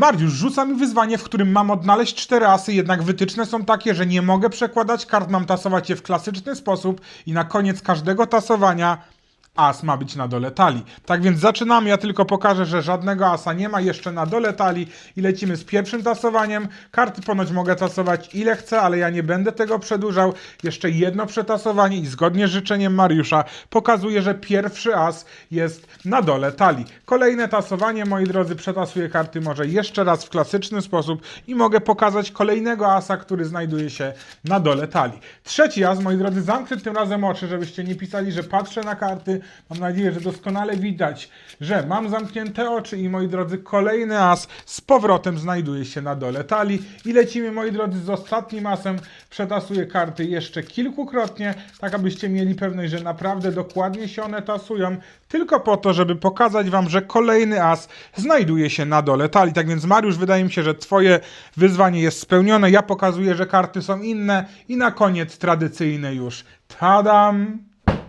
Mariusz rzuca mi wyzwanie, w którym mam odnaleźć cztery asy, jednak wytyczne są takie, że nie mogę przekładać kart, mam tasować je w klasyczny sposób i na koniec każdego tasowania as ma być na dole talii. Tak więc zaczynamy, ja tylko pokażę, że żadnego asa nie ma jeszcze na dole talii i lecimy z pierwszym tasowaniem. Karty ponoć mogę tasować ile chcę, ale ja nie będę tego przedłużał. Jeszcze jedno przetasowanie i zgodnie z życzeniem Mariusza pokazuje, że pierwszy as jest na dole talii. Kolejne tasowanie, moi drodzy, przetasuję karty może jeszcze raz w klasyczny sposób i mogę pokazać kolejnego asa, który znajduje się na dole talii. Trzeci as, moi drodzy, zamknę tym razem oczy, żebyście nie pisali, że patrzę na karty. Mam nadzieję, że doskonale widać, że mam zamknięte oczy i moi drodzy, kolejny as z powrotem znajduje się na dole talii i lecimy, moi drodzy, z ostatnim asem. Przetasuję karty jeszcze kilkukrotnie, tak abyście mieli pewność, że naprawdę dokładnie się one tasują, tylko po to, żeby pokazać wam, że kolejny as znajduje się na dole talii. Tak więc Mariusz, wydaje mi się, że twoje wyzwanie jest spełnione. Ja pokazuję, że karty są inne i na koniec tradycyjne już. Tadam!